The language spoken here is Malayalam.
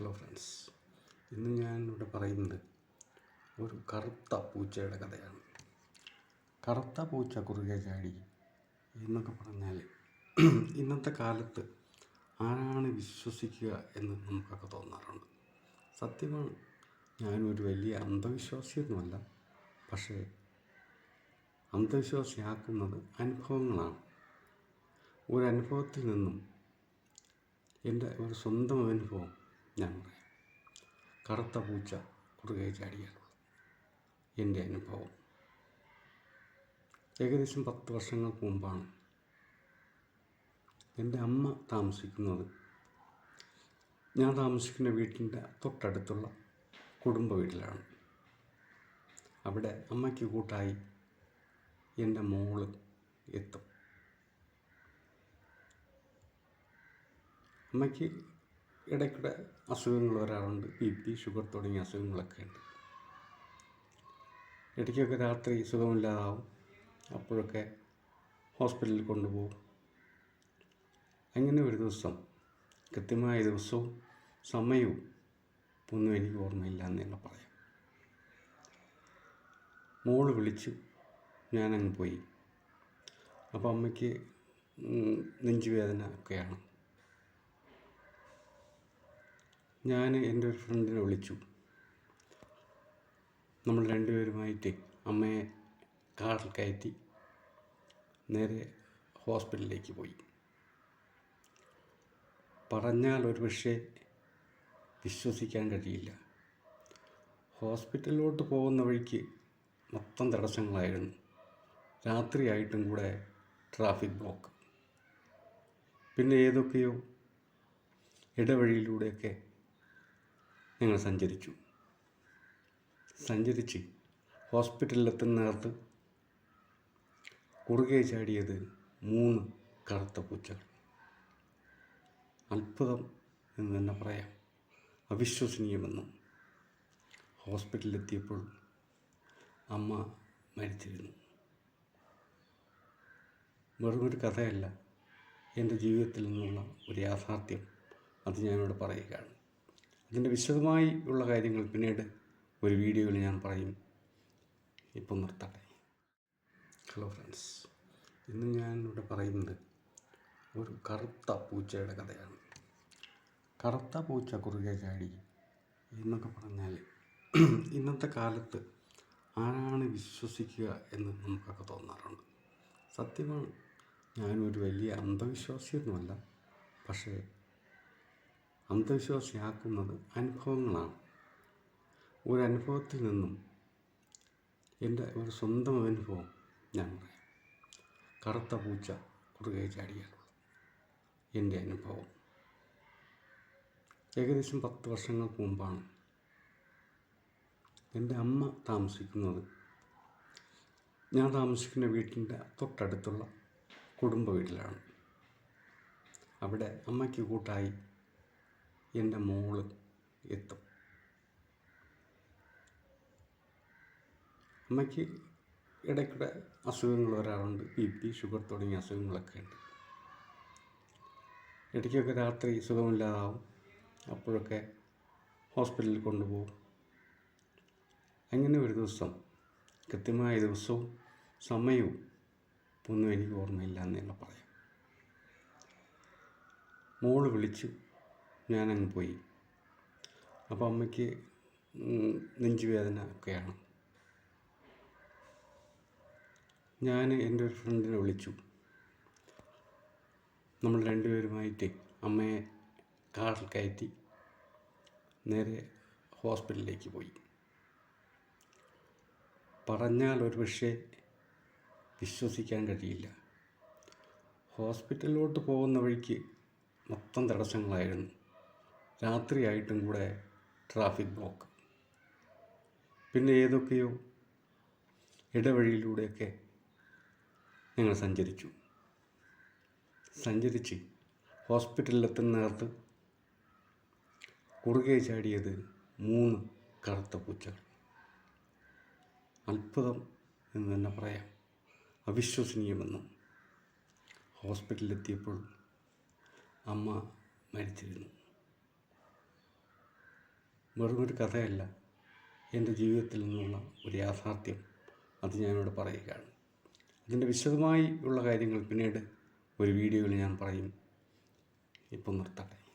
ഹലോ ഫ്രണ്ട്സ് ഇന്ന് ഞാൻ ഇവിടെ പറയുന്നത് ഒരു കറുത്ത പൂച്ചയുടെ കഥയാണ്. കറുത്ത പൂച്ച കുറുകെ ചാടി എന്നൊക്കെ പറഞ്ഞാൽ ഇന്നത്തെ കാലത്ത് ആരാണ് വിശ്വസിക്കുക എന്ന് നമുക്കൊക്കെ തോന്നാറുണ്ട്. സത്യമാണ് ഞാനൊരു വലിയ അന്ധവിശ്വാസിയൊന്നുമല്ല പക്ഷേ അന്ധവിശ്വാസിയാക്കുന്നത് അനുഭവങ്ങളാണ്. ഒരു അനുഭവത്തിൽ നിന്നും എന്റെ ഒരു സ്വന്തം അനുഭവം ഞാൻ പറയാം കറുത്ത പൂച്ച കുറുകെ ചാടിയാണ് എന്റെ അനുഭവം. ഏകദേശം പത്ത് വർഷങ്ങൾക്ക് മുമ്പാണ് എന്റെ അമ്മ താമസിക്കുന്നത്. ഞാൻ താമസിക്കുന്ന വീട്ടിന്റെ തൊട്ടടുത്തുള്ള കുടുംബ വീട്ടിലാണ്. അവിടെ അമ്മയ്ക്ക് കൂട്ടായി എന്റെ മോൾ എത്തും. അമ്മയ്ക്ക് ഇടയ്ക്കിടെ അസുഖങ്ങൾ വരാറുണ്ട്. ബി പി ഷുഗർ തുടങ്ങിയ അസുഖങ്ങളൊക്കെ. ഉണ്ട് ഇടയ്ക്കൊക്കെ രാത്രി സുഖമില്ലാതാവും. അപ്പോഴൊക്കെ ഹോസ്പിറ്റലിൽ കൊണ്ടുപോകും. അങ്ങനെ ഒരു ദിവസം കൃത്യമായ ദിവസവും സമയവും ഒന്നും എനിക്ക് ഓർമ്മയില്ല എന്ന് തന്നെ പറയാം. മോൾ വിളിച്ചു. ഞാനങ്ങ് പോയി. അപ്പോൾ അമ്മയ്ക്ക് നെഞ്ചുവേദന ഒക്കെയാണ്. ഞാൻ എന്റെ ഒരു ഫ്രണ്ടിനെ വിളിച്ചു. നമ്മൾ രണ്ടുപേരുമായിട്ട് അമ്മയെ കാറിൽ കയറ്റി നേരെ ഹോസ്പിറ്റലിലേക്ക് പോയി. പറഞ്ഞാൽ ഒരു പക്ഷേ വിശ്വസിക്കാൻ കഴിയില്ല. ഹോസ്പിറ്റലിലോട്ട് പോകുന്ന വഴിക്ക് മൊത്തം തടസ്സങ്ങളായിരുന്നു. രാത്രിയായിട്ടും കൂടെ ട്രാഫിക് ബ്ലോക്ക്. പിന്നെ ഏതൊക്കെയോ ഇടവഴിയിലൂടെയൊക്കെ ഞങ്ങൾ സഞ്ചരിച്ചു. സഞ്ചരിച്ച് ഹോസ്പിറ്റലിലെത്തുന്ന നേരത്ത് കുറുകെ ചാടിയത് മൂന്ന് കറുത്ത പൂച്ചകൾ. അത്ഭുതം എന്ന് തന്നെ പറയാം. അവിശ്വസനീയമെന്നും ഹോസ്പിറ്റലിലെത്തിയപ്പോൾ അമ്മ മരിച്ചിരുന്നു. വെറുമൊരു കഥയല്ല. എന്റെ ജീവിതത്തിൽ നിന്നുള്ള ഒരു യാഥാർത്ഥ്യം അത് ഞാനിവിടെ പറയുകയാണ്. അതിന്റെ വിശദമായി ഉള്ള കാര്യങ്ങൾ പിന്നീട് ഒരു വീഡിയോയിൽ ഞാൻ പറയും. ഇപ്പം നിർത്തട്ടെ ഹലോ ഫ്രണ്ട്സ് ഇന്ന് ഞാൻ ഇവിടെ പറയുന്നത് ഒരു കറുത്ത പൂച്ചയുടെ കഥയാണ്. കറുത്ത പൂച്ച കുറുകെ ചാടി എന്നൊക്കെ പറഞ്ഞാൽ ഇന്നത്തെ കാലത്ത് ആരാണ് വിശ്വസിക്കുക എന്ന് നമുക്കൊക്കെ തോന്നാറുണ്ട്. സത്യമാണ്. ഞാനൊരു വലിയ അന്ധവിശ്വാസിയൊന്നുമല്ല. പക്ഷേ അന്ധവിശ്വാസിയാക്കുന്നത് അനുഭവങ്ങളാണ്. ഒരു അനുഭവത്തിൽ നിന്നും എന്റെ ഒരു സ്വന്തം അനുഭവം ഞാൻ പറയാം. കറുത്ത പൂച്ച കുറുകെ ചാടിയാലുള്ള എന്റെ അനുഭവം. ഏകദേശം പത്ത് വർഷങ്ങൾക്ക് മുമ്പാണ് എന്റെ അമ്മ താമസിക്കുന്നത്. ഞാൻ താമസിക്കുന്ന വീട്ടിന്റെ തൊട്ടടുത്തുള്ള കുടുംബ വീട്ടിലാണ്. അവിടെ അമ്മയ്ക്ക് കൂട്ടായി എന്റെ മോൾ എത്തും. അമ്മയ്ക്ക് ഇടയ്ക്കിടെ അസുഖങ്ങൾ വരാറുണ്ട്. ബി പി ഷുഗർ തുടങ്ങിയ അസുഖങ്ങളൊക്കെ ഉണ്ട്. ഇടയ്ക്കൊക്കെ രാത്രി സുഖമില്ലാതാവും. അപ്പോഴൊക്കെ ഹോസ്പിറ്റലിൽ കൊണ്ടുപോകും. അങ്ങനെ ഒരു ദിവസം കൃത്യമായ ദിവസവും സമയവും ഒന്നും എനിക്ക് ഓർമ്മയില്ല എന്ന് തന്നെ പറയാം മോൾ വിളിച്ചു. ഞാനങ്ങ് പോയി. അപ്പോൾ അമ്മയ്ക്ക് നെഞ്ചുവേദന ഒക്കെയാണ്. ഞാൻ എന്റെ ഒരു ഫ്രണ്ടിനെ വിളിച്ചു. നമ്മൾ രണ്ടുപേരുമായിട്ട് അമ്മയെ കാറിൽ കയറ്റി നേരെ ഹോസ്പിറ്റലിലേക്ക് പോയി. പറഞ്ഞാൽ ഒരു പക്ഷേ വിശ്വസിക്കാൻ കഴിയില്ല. ഹോസ്പിറ്റലിലോട്ട് പോകുന്ന വഴിക്ക് മൊത്തം തടസ്സങ്ങളായിരുന്നു. രാത്രിയായിട്ടും കൂടെ ട്രാഫിക് ബ്ലോക്ക്. പിന്നെ ഏതൊക്കെയോ ഇടവഴിയിലൂടെയൊക്കെ ഞങ്ങൾ സഞ്ചരിച്ചു. സഞ്ചരിച്ച് ഹോസ്പിറ്റലിലെത്തുന്ന നേരത്ത് കുറുകെ ചാടിയത് മൂന്ന് കറുത്ത പൂച്ചകൾ. അത്ഭുതം എന്ന് തന്നെ പറയാം. അവിശ്വസനീയമെന്നും ഹോസ്പിറ്റലിലെത്തിയപ്പോൾ അമ്മ മരിച്ചിരുന്നു. വെറുമൊരു കഥയല്ല. എന്റെ ജീവിതത്തിൽ നിന്നുള്ള ഒരു യാഥാർത്ഥ്യം അത് ഞാനിവിടെ പറയുകയാണ്. അതിന്റെ വിശദമായി ഉള്ള കാര്യങ്ങൾ പിന്നീട് ഒരു വീഡിയോയിൽ ഞാൻ പറയും. ഇപ്പം നിർത്തട്ടെ.